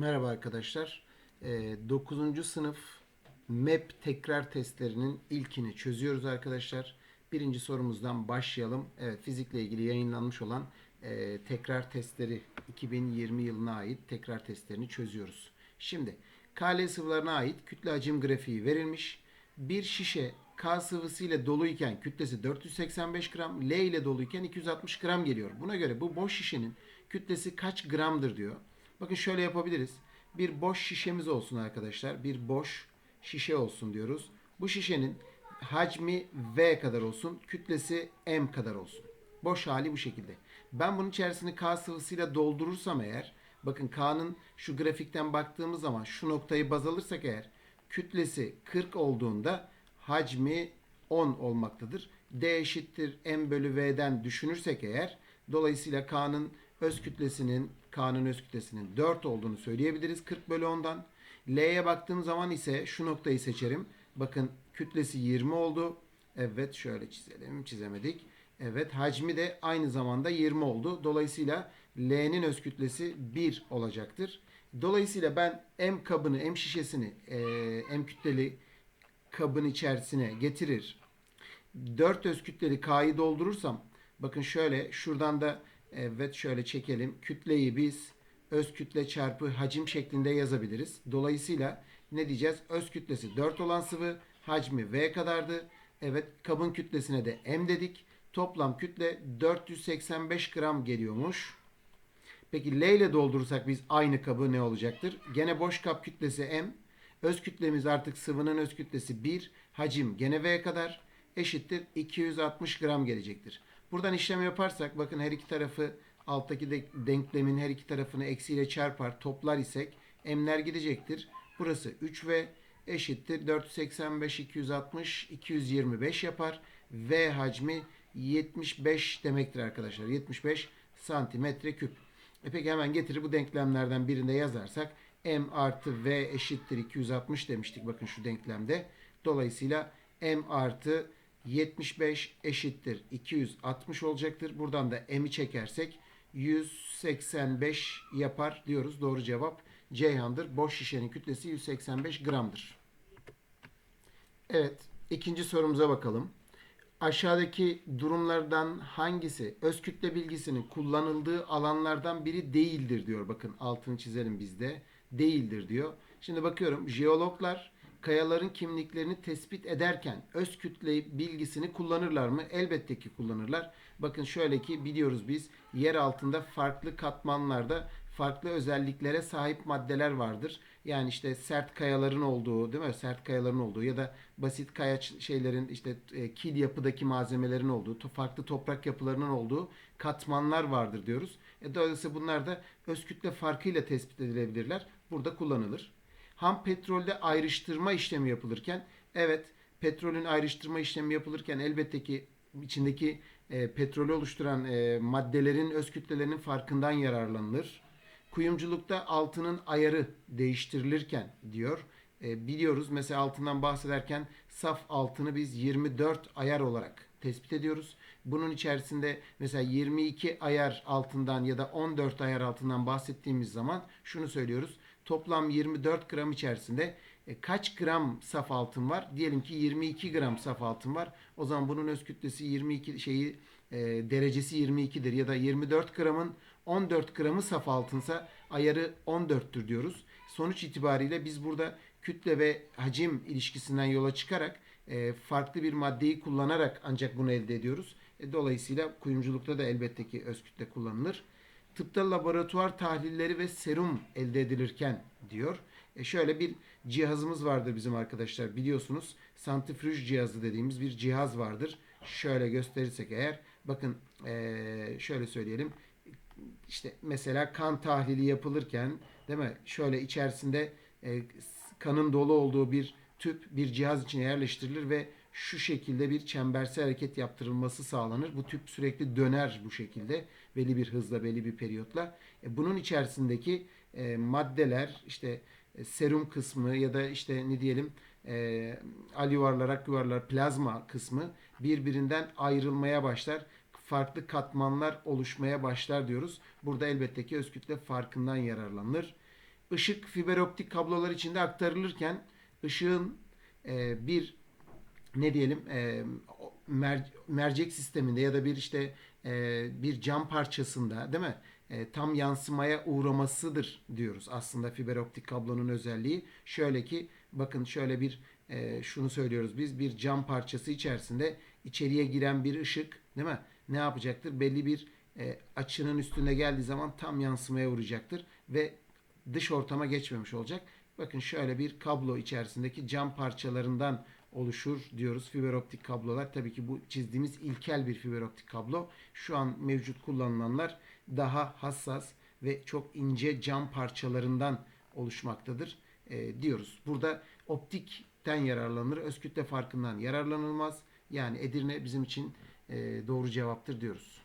Merhaba arkadaşlar. 9. sınıf MEP tekrar testlerinin ilkini çözüyoruz arkadaşlar. Birinci sorumuzdan başlayalım. Evet fizikle ilgili yayınlanmış olan e, tekrar testleri 2020 yılına ait tekrar testlerini çözüyoruz. Şimdi KL sıvılarına ait kütle hacim grafiği verilmiş. Bir şişe K sıvısı ile doluyken kütlesi 485 gram, L ile doluyken 260 gram geliyor. Buna göre bu boş şişenin kütlesi kaç gramdır diyor. Bakın şöyle yapabiliriz. Bir boş şişemiz olsun arkadaşlar. Bir boş şişe olsun diyoruz. Bu şişenin hacmi V kadar olsun. Kütlesi M kadar olsun. Boş hali bu şekilde. Ben bunun içerisini K sıvısıyla doldurursam eğer bakın K'nın şu grafikten baktığımız zaman şu noktayı baz alırsak eğer kütlesi 40 olduğunda hacmi 10 olmaktadır. D eşittir M bölü V'den düşünürsek eğer dolayısıyla K'nın öz kütlesinin K'nın öz kütlesinin 4 olduğunu söyleyebiliriz 40 bölü 10'dan. L'ye baktığım zaman ise şu noktayı seçerim. Bakın kütlesi 20 oldu. Evet şöyle çizelim. Çizemedik. Evet hacmi de aynı zamanda 20 oldu. Dolayısıyla L'nin öz kütlesi 1 olacaktır. Dolayısıyla ben M kabını, M şişesini, M kütleli kabın içerisine getirir. 4 öz kütleli K'yı doldurursam bakın şöyle şuradan da Evet şöyle çekelim. Kütleyi biz öz kütle çarpı hacim şeklinde yazabiliriz. Dolayısıyla ne diyeceğiz? Öz kütlesi 4 olan sıvı hacmi V kadardı. Evet kabın kütlesine de M dedik. Toplam kütle 485 gram geliyormuş. Peki L ile doldurursak biz aynı kabı ne olacaktır? Gene boş kap kütlesi M. Öz kütlemiz artık sıvının öz kütlesi 1. Hacim gene V kadar eşittir 260 gram gelecektir. Buradan işlem yaparsak bakın her iki tarafı alttaki de, denklemin her iki tarafını eksiyle çarpar toplar isek m'ler gidecektir. Burası 3v eşittir 485 260 225 yapar. V hacmi 75 demektir arkadaşlar. 75 santimetre küp. E peki hemen getirir bu denklemlerden birinde yazarsak m artı v eşittir 260 demiştik bakın şu denklemde. Dolayısıyla m artı 75 eşittir 260 olacaktır. Buradan da m'i çekersek 185 yapar diyoruz. Doğru cevap Ceyhan'dır. Boş şişenin kütlesi 185 gramdır. Evet, ikinci sorumuza bakalım. Aşağıdaki durumlardan hangisi öz kütle bilgisinin kullanıldığı alanlardan biri değildir diyor. Bakın altını çizelim bizde. Değildir diyor. Şimdi bakıyorum jeologlar kayaların kimliklerini tespit ederken öz kütle bilgisini kullanırlar mı? Elbette ki kullanırlar. Bakın şöyle ki biliyoruz biz yer altında farklı katmanlarda farklı özelliklere sahip maddeler vardır. Yani işte sert kayaların olduğu, değil mi? Sert kayaların olduğu ya da basit kaya şeylerin işte e, kil yapıdaki malzemelerin olduğu, farklı toprak yapılarının olduğu katmanlar vardır diyoruz. E, dolayısıyla bunlar da öz kütle farkıyla tespit edilebilirler. Burada kullanılır ham petrolde ayrıştırma işlemi yapılırken evet petrolün ayrıştırma işlemi yapılırken elbette ki içindeki e, petrolü oluşturan e, maddelerin öz kütlelerinin farkından yararlanılır. Kuyumculukta altının ayarı değiştirilirken diyor. E, biliyoruz mesela altından bahsederken saf altını biz 24 ayar olarak tespit ediyoruz. Bunun içerisinde mesela 22 ayar altından ya da 14 ayar altından bahsettiğimiz zaman şunu söylüyoruz toplam 24 gram içerisinde e, kaç gram saf altın var? Diyelim ki 22 gram saf altın var. O zaman bunun öz kütlesi 22 şeyi e, derecesi 22'dir ya da 24 gramın 14 gramı saf altınsa ayarı 14'tür diyoruz. Sonuç itibariyle biz burada kütle ve hacim ilişkisinden yola çıkarak e, farklı bir maddeyi kullanarak ancak bunu elde ediyoruz. E, dolayısıyla kuyumculukta da elbette ki öz kütle kullanılır tıpta laboratuvar tahlilleri ve serum elde edilirken diyor. E şöyle bir cihazımız vardır bizim arkadaşlar biliyorsunuz. Santrifüj cihazı dediğimiz bir cihaz vardır. Şöyle gösterirsek eğer bakın e, şöyle söyleyelim. İşte mesela kan tahlili yapılırken değil mi? Şöyle içerisinde e, kanın dolu olduğu bir tüp bir cihaz içine yerleştirilir ve şu şekilde bir çembersel hareket yaptırılması sağlanır. Bu tüp sürekli döner bu şekilde belli bir hızla belli bir periyotla. E, bunun içerisindeki e, maddeler işte e, serum kısmı ya da işte ne diyelim e, al yuvarlar, plazma kısmı birbirinden ayrılmaya başlar. Farklı katmanlar oluşmaya başlar diyoruz. Burada elbette ki öz kütle farkından yararlanılır. ışık fiber optik kablolar içinde aktarılırken ışığın e, bir ne diyelim e, mer- mercek sisteminde ya da bir işte e, bir cam parçasında değil mi? E, tam yansımaya uğramasıdır diyoruz. Aslında fiber optik kablonun özelliği şöyle ki bakın şöyle bir e, şunu söylüyoruz biz bir cam parçası içerisinde içeriye giren bir ışık değil mi? Ne yapacaktır? Belli bir e, açının üstüne geldiği zaman tam yansımaya uğrayacaktır ve dış ortama geçmemiş olacak. Bakın şöyle bir kablo içerisindeki cam parçalarından oluşur diyoruz. Fiber optik kablolar tabii ki bu çizdiğimiz ilkel bir fiber optik kablo. Şu an mevcut kullanılanlar daha hassas ve çok ince cam parçalarından oluşmaktadır e, diyoruz. Burada optikten yararlanır. Öz kütle farkından yararlanılmaz. Yani Edirne bizim için e, doğru cevaptır diyoruz.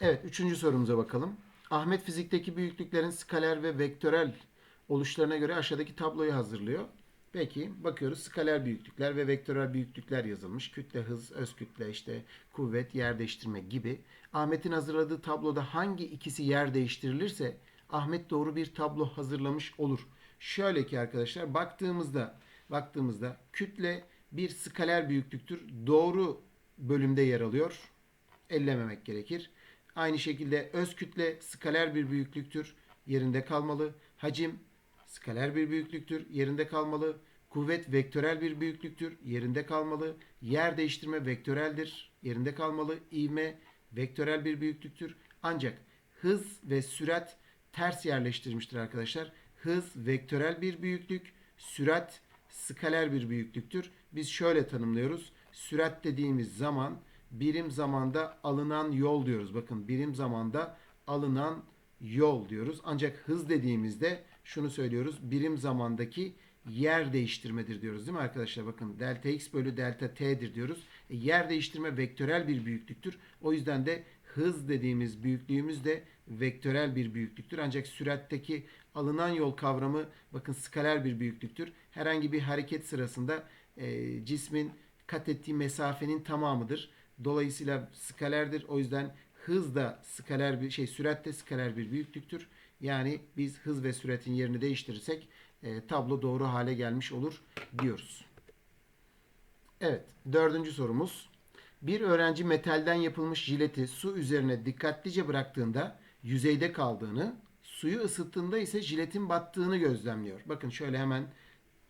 Evet, üçüncü sorumuza bakalım. Ahmet fizikteki büyüklüklerin skaler ve vektörel oluşlarına göre aşağıdaki tabloyu hazırlıyor. Peki bakıyoruz skaler büyüklükler ve vektörel büyüklükler yazılmış. Kütle, hız, öz kütle, işte kuvvet, yer değiştirme gibi. Ahmet'in hazırladığı tabloda hangi ikisi yer değiştirilirse Ahmet doğru bir tablo hazırlamış olur. Şöyle ki arkadaşlar baktığımızda baktığımızda kütle bir skaler büyüklüktür. Doğru bölümde yer alıyor. Ellememek gerekir. Aynı şekilde öz kütle skaler bir büyüklüktür. Yerinde kalmalı. Hacim skaler bir büyüklüktür. Yerinde kalmalı. Kuvvet vektörel bir büyüklüktür. Yerinde kalmalı. Yer değiştirme vektöreldir. Yerinde kalmalı. İvme vektörel bir büyüklüktür. Ancak hız ve sürat ters yerleştirmiştir arkadaşlar. Hız vektörel bir büyüklük, sürat skaler bir büyüklüktür. Biz şöyle tanımlıyoruz. Sürat dediğimiz zaman birim zamanda alınan yol diyoruz. Bakın birim zamanda alınan yol diyoruz. Ancak hız dediğimizde şunu söylüyoruz. Birim zamandaki yer değiştirmedir diyoruz değil mi arkadaşlar? Bakın delta x bölü delta t'dir diyoruz. E, yer değiştirme vektörel bir büyüklüktür. O yüzden de hız dediğimiz büyüklüğümüz de vektörel bir büyüklüktür. Ancak süratteki alınan yol kavramı bakın skaler bir büyüklüktür. Herhangi bir hareket sırasında e, cismin kat ettiği mesafenin tamamıdır. Dolayısıyla skalerdir. O yüzden hız da skaler bir şey sürat de skaler bir büyüklüktür. Yani biz hız ve süratin yerini değiştirirsek e, tablo doğru hale gelmiş olur diyoruz. Evet, dördüncü sorumuz. Bir öğrenci metalden yapılmış jileti su üzerine dikkatlice bıraktığında yüzeyde kaldığını, suyu ısıttığında ise jiletin battığını gözlemliyor. Bakın şöyle hemen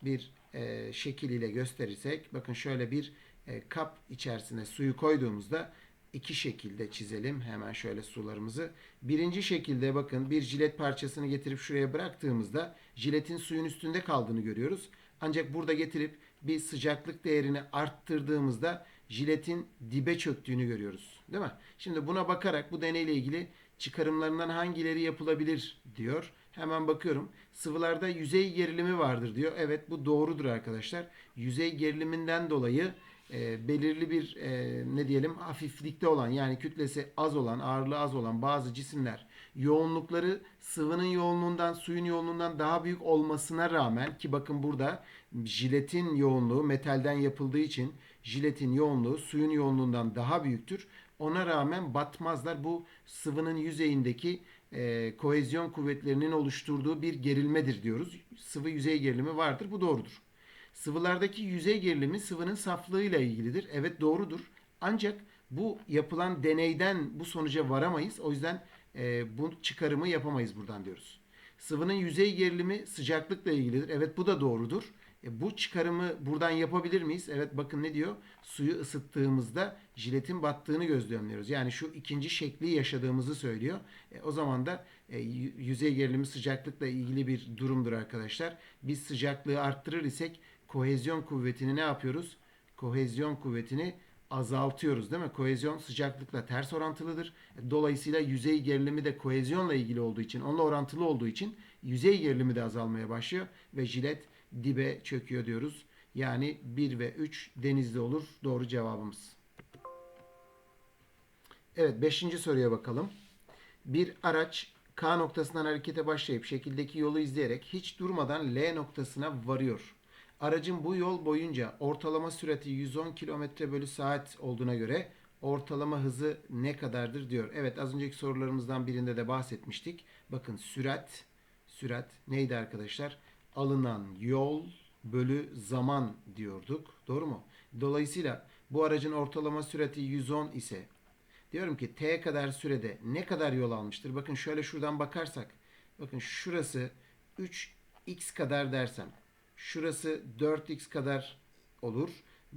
bir e, şekil ile gösterirsek, bakın şöyle bir e, kap içerisine suyu koyduğumuzda iki şekilde çizelim hemen şöyle sularımızı. Birinci şekilde bakın bir jilet parçasını getirip şuraya bıraktığımızda jiletin suyun üstünde kaldığını görüyoruz. Ancak burada getirip bir sıcaklık değerini arttırdığımızda jiletin dibe çöktüğünü görüyoruz. Değil mi? Şimdi buna bakarak bu deneyle ilgili çıkarımlarından hangileri yapılabilir diyor. Hemen bakıyorum. Sıvılarda yüzey gerilimi vardır diyor. Evet bu doğrudur arkadaşlar. Yüzey geriliminden dolayı e, belirli bir e, ne diyelim hafiflikte olan yani kütlesi az olan ağırlığı az olan bazı cisimler yoğunlukları sıvının yoğunluğundan suyun yoğunluğundan daha büyük olmasına rağmen ki bakın burada jiletin yoğunluğu metalden yapıldığı için jiletin yoğunluğu suyun yoğunluğundan daha büyüktür. Ona rağmen batmazlar. Bu sıvının yüzeyindeki e, kohezyon kuvvetlerinin oluşturduğu bir gerilmedir diyoruz. Sıvı yüzey gerilimi vardır. Bu doğrudur. Sıvılardaki yüzey gerilimi sıvının saflığıyla ilgilidir. Evet doğrudur. Ancak bu yapılan deneyden bu sonuca varamayız. O yüzden e, bu çıkarımı yapamayız buradan diyoruz. Sıvının yüzey gerilimi sıcaklıkla ilgilidir. Evet bu da doğrudur. E, bu çıkarımı buradan yapabilir miyiz? Evet bakın ne diyor? Suyu ısıttığımızda jiletin battığını gözlemliyoruz. Yani şu ikinci şekli yaşadığımızı söylüyor. E, o zaman da e, yüzey gerilimi sıcaklıkla ilgili bir durumdur arkadaşlar. Biz sıcaklığı arttırır isek kohezyon kuvvetini ne yapıyoruz? Kohezyon kuvvetini azaltıyoruz değil mi? Kohezyon sıcaklıkla ters orantılıdır. Dolayısıyla yüzey gerilimi de kohezyonla ilgili olduğu için, onunla orantılı olduğu için yüzey gerilimi de azalmaya başlıyor ve jilet dibe çöküyor diyoruz. Yani 1 ve 3 denizde olur. Doğru cevabımız. Evet 5. soruya bakalım. Bir araç K noktasından harekete başlayıp şekildeki yolu izleyerek hiç durmadan L noktasına varıyor. Aracın bu yol boyunca ortalama sürati 110 km bölü saat olduğuna göre ortalama hızı ne kadardır diyor. Evet az önceki sorularımızdan birinde de bahsetmiştik. Bakın sürat sürat neydi arkadaşlar? Alınan yol bölü zaman diyorduk. Doğru mu? Dolayısıyla bu aracın ortalama sürati 110 ise diyorum ki t kadar sürede ne kadar yol almıştır? Bakın şöyle şuradan bakarsak bakın şurası 3x kadar dersem şurası 4x kadar olur.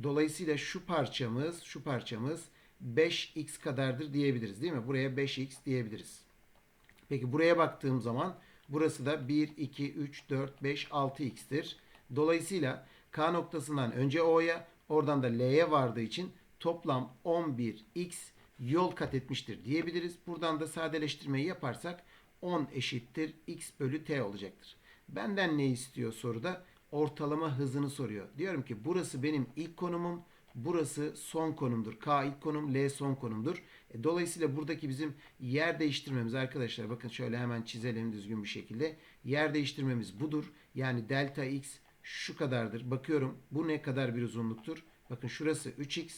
Dolayısıyla şu parçamız şu parçamız 5x kadardır diyebiliriz değil mi? Buraya 5x diyebiliriz. Peki buraya baktığım zaman burası da 1, 2, 3, 4, 5, 6x'tir. Dolayısıyla K noktasından önce O'ya oradan da L'ye vardığı için toplam 11x yol kat etmiştir diyebiliriz. Buradan da sadeleştirmeyi yaparsak 10 eşittir x bölü t olacaktır. Benden ne istiyor soruda? Ortalama hızını soruyor. Diyorum ki burası benim ilk konumum. Burası son konumdur. K ilk konum, L son konumdur. E, dolayısıyla buradaki bizim yer değiştirmemiz arkadaşlar bakın şöyle hemen çizelim düzgün bir şekilde. Yer değiştirmemiz budur. Yani delta x şu kadardır. Bakıyorum bu ne kadar bir uzunluktur? Bakın şurası 3x,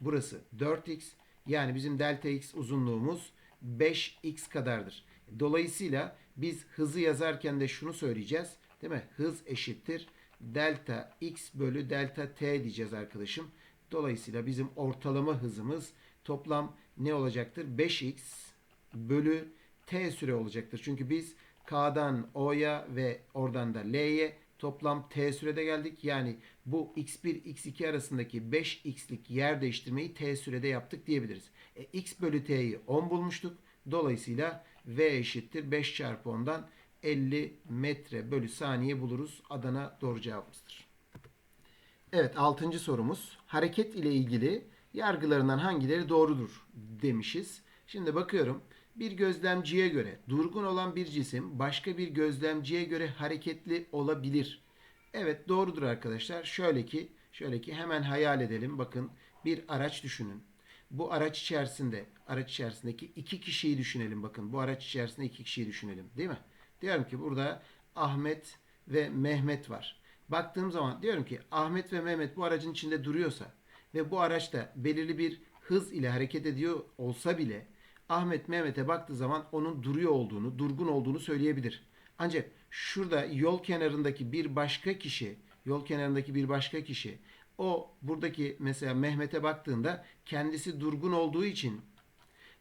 burası 4x. Yani bizim delta x uzunluğumuz 5x kadardır. Dolayısıyla biz hızı yazarken de şunu söyleyeceğiz. Değil mi? Hız eşittir. Delta x bölü delta t diyeceğiz arkadaşım. Dolayısıyla bizim ortalama hızımız toplam ne olacaktır? 5x bölü t süre olacaktır. Çünkü biz K'dan O'ya ve oradan da L'ye toplam t sürede geldik. Yani bu x1 x2 arasındaki 5x'lik yer değiştirmeyi t sürede yaptık diyebiliriz. E, x bölü t'yi 10 bulmuştuk. Dolayısıyla v eşittir 5 çarpı 10'dan 50 metre bölü saniye buluruz. Adana doğru cevabımızdır. Evet 6. sorumuz. Hareket ile ilgili yargılarından hangileri doğrudur demişiz. Şimdi bakıyorum. Bir gözlemciye göre durgun olan bir cisim başka bir gözlemciye göre hareketli olabilir. Evet doğrudur arkadaşlar. Şöyle ki, şöyle ki hemen hayal edelim. Bakın bir araç düşünün. Bu araç içerisinde, araç içerisindeki iki kişiyi düşünelim. Bakın bu araç içerisinde iki kişiyi düşünelim. Değil mi? Diyorum ki burada Ahmet ve Mehmet var. Baktığım zaman diyorum ki Ahmet ve Mehmet bu aracın içinde duruyorsa ve bu araçta belirli bir hız ile hareket ediyor olsa bile Ahmet Mehmet'e baktığı zaman onun duruyor olduğunu, durgun olduğunu söyleyebilir. Ancak şurada yol kenarındaki bir başka kişi, yol kenarındaki bir başka kişi o buradaki mesela Mehmet'e baktığında kendisi durgun olduğu için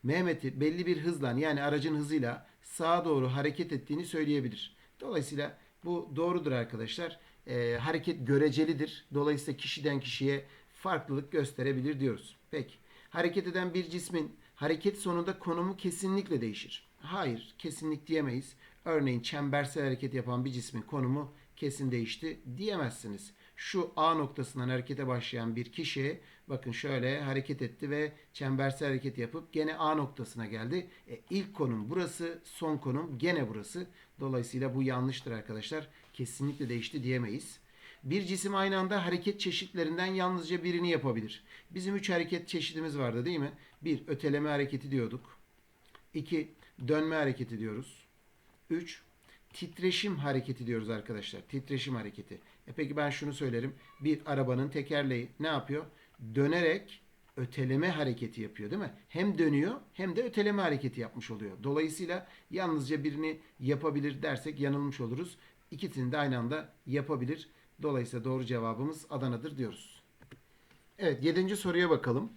Mehmet'i belli bir hızla yani aracın hızıyla sağa doğru hareket ettiğini söyleyebilir. Dolayısıyla bu doğrudur arkadaşlar. Ee, hareket görecelidir. Dolayısıyla kişiden kişiye farklılık gösterebilir diyoruz. Peki. Hareket eden bir cismin hareket sonunda konumu kesinlikle değişir. Hayır, kesinlik diyemeyiz. Örneğin çembersel hareket yapan bir cismin konumu kesin değişti diyemezsiniz. Şu A noktasından harekete başlayan bir kişi bakın şöyle hareket etti ve çembersel hareket yapıp gene A noktasına geldi. E, ilk konum burası, son konum gene burası. Dolayısıyla bu yanlıştır arkadaşlar. Kesinlikle değişti diyemeyiz. Bir cisim aynı anda hareket çeşitlerinden yalnızca birini yapabilir. Bizim üç hareket çeşidimiz vardı değil mi? Bir, öteleme hareketi diyorduk. İki, dönme hareketi diyoruz. Üç, titreşim hareketi diyoruz arkadaşlar. Titreşim hareketi. E peki ben şunu söylerim. Bir arabanın tekerleği ne yapıyor? Dönerek öteleme hareketi yapıyor değil mi? Hem dönüyor hem de öteleme hareketi yapmış oluyor. Dolayısıyla yalnızca birini yapabilir dersek yanılmış oluruz. İkisini de aynı anda yapabilir. Dolayısıyla doğru cevabımız Adana'dır diyoruz. Evet 7. soruya bakalım.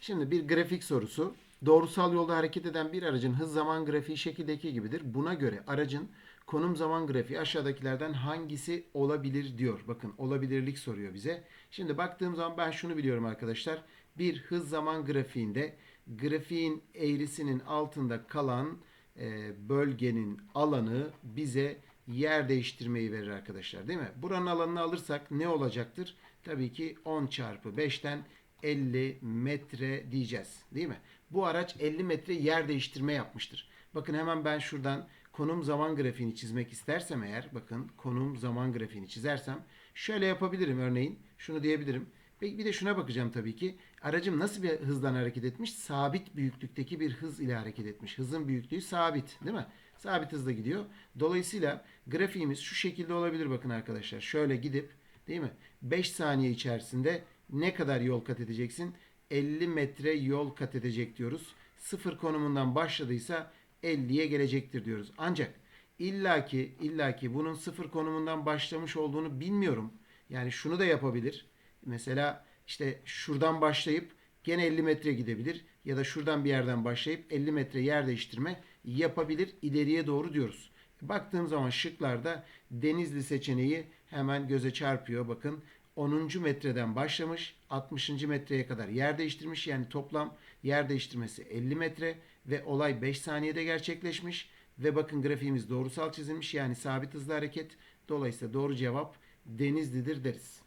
Şimdi bir grafik sorusu. Doğrusal yolda hareket eden bir aracın hız zaman grafiği şekildeki gibidir. Buna göre aracın konum zaman grafiği aşağıdakilerden hangisi olabilir diyor. Bakın olabilirlik soruyor bize. Şimdi baktığım zaman ben şunu biliyorum arkadaşlar. Bir hız zaman grafiğinde grafiğin eğrisinin altında kalan e, bölgenin alanı bize yer değiştirmeyi verir arkadaşlar değil mi? Buranın alanını alırsak ne olacaktır? Tabii ki 10 çarpı 5'ten 50 metre diyeceğiz değil mi? Bu araç 50 metre yer değiştirme yapmıştır. Bakın hemen ben şuradan konum zaman grafiğini çizmek istersem eğer bakın konum zaman grafiğini çizersem şöyle yapabilirim örneğin. Şunu diyebilirim. Peki bir de şuna bakacağım tabii ki. Aracım nasıl bir hızdan hareket etmiş? Sabit büyüklükteki bir hız ile hareket etmiş. Hızın büyüklüğü sabit değil mi? Sabit hızla gidiyor. Dolayısıyla grafiğimiz şu şekilde olabilir bakın arkadaşlar. Şöyle gidip değil mi? 5 saniye içerisinde ne kadar yol kat edeceksin? 50 metre yol kat edecek diyoruz. Sıfır konumundan başladıysa 50'ye gelecektir diyoruz. Ancak illaki illaki bunun sıfır konumundan başlamış olduğunu bilmiyorum. Yani şunu da yapabilir. Mesela işte şuradan başlayıp gene 50 metre gidebilir ya da şuradan bir yerden başlayıp 50 metre yer değiştirme yapabilir ileriye doğru diyoruz. Baktığım zaman şıklarda Denizli seçeneği hemen göze çarpıyor. Bakın 10. metreden başlamış 60. metreye kadar yer değiştirmiş. Yani toplam yer değiştirmesi 50 metre ve olay 5 saniyede gerçekleşmiş. Ve bakın grafiğimiz doğrusal çizilmiş yani sabit hızlı hareket. Dolayısıyla doğru cevap Denizli'dir deriz.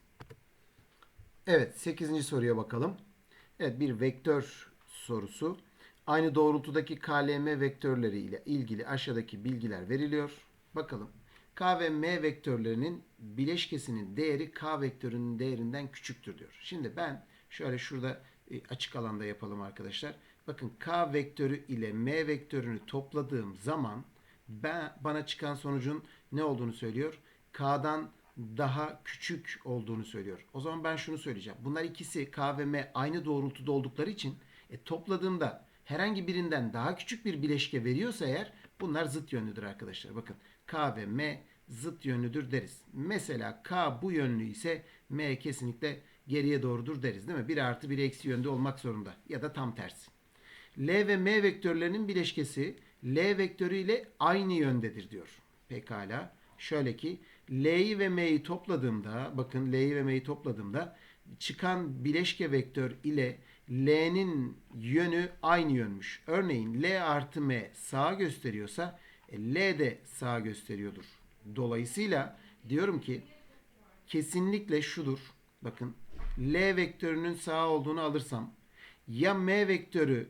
Evet 8. soruya bakalım. Evet bir vektör sorusu. Aynı doğrultudaki KLM vektörleri ile ilgili aşağıdaki bilgiler veriliyor. Bakalım. K ve M vektörlerinin bileşkesinin değeri K vektörünün değerinden küçüktür diyor. Şimdi ben şöyle şurada e, açık alanda yapalım arkadaşlar. Bakın K vektörü ile M vektörünü topladığım zaman ben, bana çıkan sonucun ne olduğunu söylüyor. K'dan daha küçük olduğunu söylüyor. O zaman ben şunu söyleyeceğim. Bunlar ikisi K ve M aynı doğrultuda oldukları için e, topladığımda herhangi birinden daha küçük bir bileşke veriyorsa eğer bunlar zıt yönlüdür arkadaşlar. Bakın K ve M zıt yönlüdür deriz. Mesela K bu yönlü ise M kesinlikle geriye doğrudur deriz değil mi? 1 artı 1 eksi yönde olmak zorunda ya da tam tersi. L ve M vektörlerinin bileşkesi L vektörü ile aynı yöndedir diyor. Pekala. Şöyle ki L'yi ve M'yi topladığımda bakın L'yi ve M'yi topladığımda çıkan bileşke vektör ile L'nin yönü aynı yönmüş. Örneğin L artı M sağa gösteriyorsa e, L de sağa gösteriyordur. Dolayısıyla diyorum ki kesinlikle şudur. Bakın L vektörünün sağa olduğunu alırsam ya M vektörü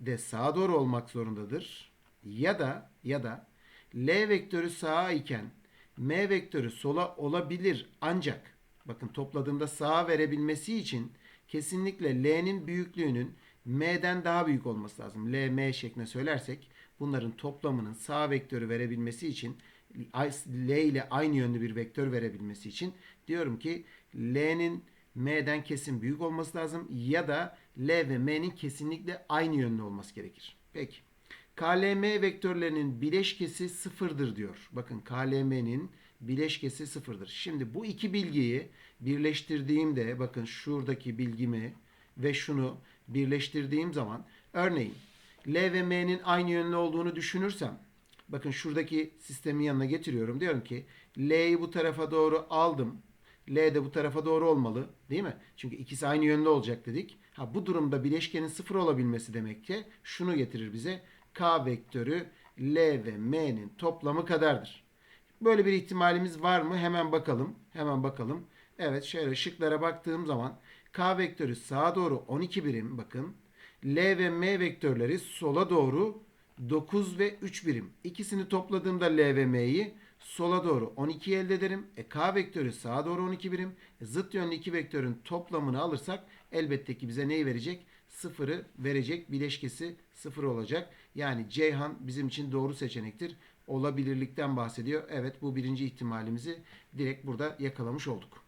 de sağa doğru olmak zorundadır ya da ya da L vektörü sağa iken M vektörü sola olabilir ancak bakın topladığımda sağa verebilmesi için kesinlikle L'nin büyüklüğünün M'den daha büyük olması lazım. L, M şeklinde söylersek bunların toplamının sağ vektörü verebilmesi için L ile aynı yönlü bir vektör verebilmesi için diyorum ki L'nin M'den kesin büyük olması lazım ya da L ve M'nin kesinlikle aynı yönlü olması gerekir. Peki. KLM vektörlerinin bileşkesi sıfırdır diyor. Bakın KLM'nin bileşkesi sıfırdır. Şimdi bu iki bilgiyi birleştirdiğimde bakın şuradaki bilgimi ve şunu birleştirdiğim zaman örneğin L ve M'nin aynı yönlü olduğunu düşünürsem bakın şuradaki sistemin yanına getiriyorum. Diyorum ki L'yi bu tarafa doğru aldım. L de bu tarafa doğru olmalı değil mi? Çünkü ikisi aynı yönde olacak dedik. Ha, bu durumda bileşkenin sıfır olabilmesi demek ki şunu getirir bize. K vektörü L ve M'nin toplamı kadardır. Böyle bir ihtimalimiz var mı? Hemen bakalım. Hemen bakalım. Evet şöyle şıklara baktığım zaman K vektörü sağa doğru 12 birim bakın. L ve M vektörleri sola doğru 9 ve 3 birim. İkisini topladığımda L ve M'yi sola doğru 12 elde ederim. E, K vektörü sağa doğru 12 birim. E, zıt yönlü iki vektörün toplamını alırsak elbette ki bize neyi verecek? Sıfırı verecek. Bileşkesi sıfır olacak. Yani Ceyhan bizim için doğru seçenektir. Olabilirlikten bahsediyor. Evet bu birinci ihtimalimizi direkt burada yakalamış olduk.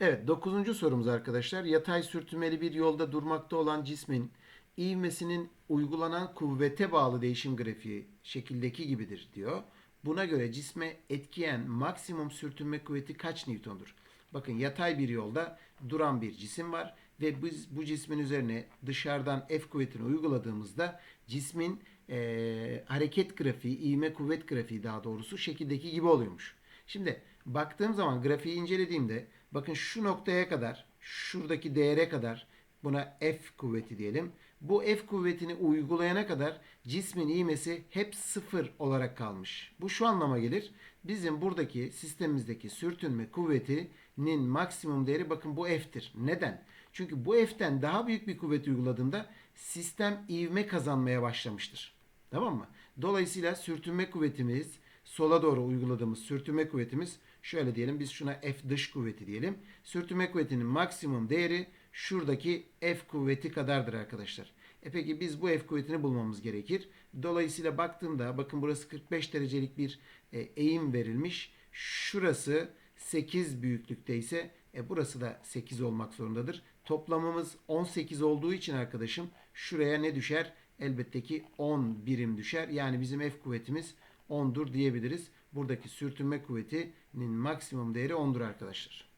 Evet dokuzuncu sorumuz arkadaşlar. Yatay sürtünmeli bir yolda durmakta olan cismin ivmesinin uygulanan kuvvete bağlı değişim grafiği şekildeki gibidir diyor. Buna göre cisme etkiyen maksimum sürtünme kuvveti kaç Newton'dur? Bakın yatay bir yolda duran bir cisim var ve biz bu cismin üzerine dışarıdan F kuvvetini uyguladığımızda cismin e, hareket grafiği, ivme kuvvet grafiği daha doğrusu şekildeki gibi oluyormuş. Şimdi baktığım zaman grafiği incelediğimde bakın şu noktaya kadar, şuradaki değere kadar buna F kuvveti diyelim. Bu F kuvvetini uygulayana kadar cismin ivmesi hep sıfır olarak kalmış. Bu şu anlama gelir. Bizim buradaki sistemimizdeki sürtünme kuvvetinin maksimum değeri bakın bu F'tir. Neden? Çünkü bu F'ten daha büyük bir kuvvet uyguladığında sistem ivme kazanmaya başlamıştır. Tamam mı? Dolayısıyla sürtünme kuvvetimiz sola doğru uyguladığımız sürtünme kuvvetimiz şöyle diyelim biz şuna F dış kuvveti diyelim. Sürtünme kuvvetinin maksimum değeri şuradaki F kuvveti kadardır arkadaşlar. E peki biz bu F kuvvetini bulmamız gerekir. Dolayısıyla baktığımda bakın burası 45 derecelik bir e, eğim verilmiş. Şurası 8 büyüklükte ise e, burası da 8 olmak zorundadır. Toplamımız 18 olduğu için arkadaşım şuraya ne düşer? Elbette ki 10 birim düşer. Yani bizim F kuvvetimiz 10'dur diyebiliriz. Buradaki sürtünme kuvvetinin maksimum değeri 10'dur arkadaşlar.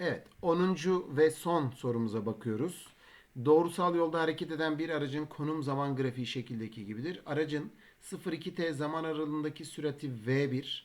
Evet 10. ve son sorumuza bakıyoruz. Doğrusal yolda hareket eden bir aracın konum zaman grafiği şekildeki gibidir. Aracın 0-2t zaman aralığındaki sürati v1,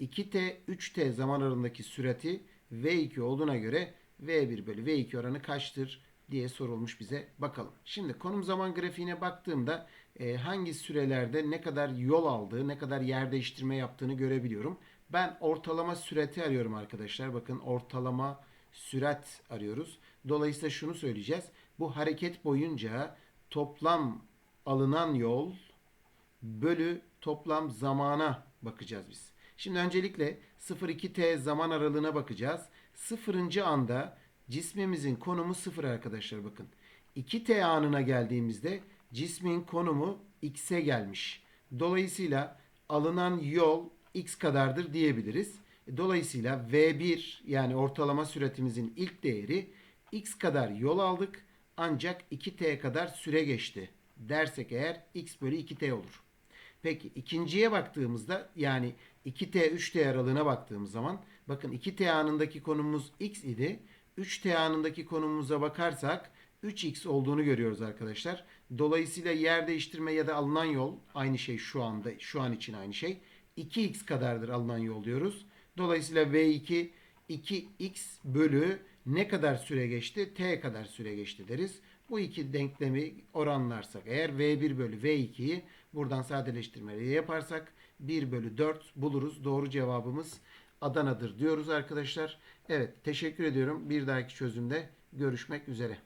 2t 3t zaman aralığındaki sürati v2 olduğuna göre v1 bölü v2 oranı kaçtır diye sorulmuş bize. Bakalım. Şimdi konum zaman grafiğine baktığımda e, hangi sürelerde ne kadar yol aldığı, ne kadar yer değiştirme yaptığını görebiliyorum. Ben ortalama sürati arıyorum arkadaşlar. Bakın ortalama sürat arıyoruz. Dolayısıyla şunu söyleyeceğiz. Bu hareket boyunca toplam alınan yol bölü toplam zamana bakacağız biz. Şimdi öncelikle 0-2t zaman aralığına bakacağız. Sıfırıncı anda cismimizin konumu sıfır arkadaşlar bakın. 2t anına geldiğimizde cismin konumu x'e gelmiş. Dolayısıyla alınan yol x kadardır diyebiliriz. Dolayısıyla v1 yani ortalama süratimizin ilk değeri x kadar yol aldık ancak 2t kadar süre geçti dersek eğer x bölü 2t olur. Peki ikinciye baktığımızda yani 2t 3t aralığına baktığımız zaman bakın 2t anındaki konumumuz x idi. 3t anındaki konumumuza bakarsak 3x olduğunu görüyoruz arkadaşlar. Dolayısıyla yer değiştirme ya da alınan yol aynı şey şu anda şu an için aynı şey. 2x kadardır alınan yol diyoruz. Dolayısıyla v2 2x bölü ne kadar süre geçti? t kadar süre geçti deriz. Bu iki denklemi oranlarsak eğer v1 bölü v2'yi buradan sadeleştirmeyi yaparsak 1 bölü 4 buluruz. Doğru cevabımız Adana'dır diyoruz arkadaşlar. Evet teşekkür ediyorum. Bir dahaki çözümde görüşmek üzere.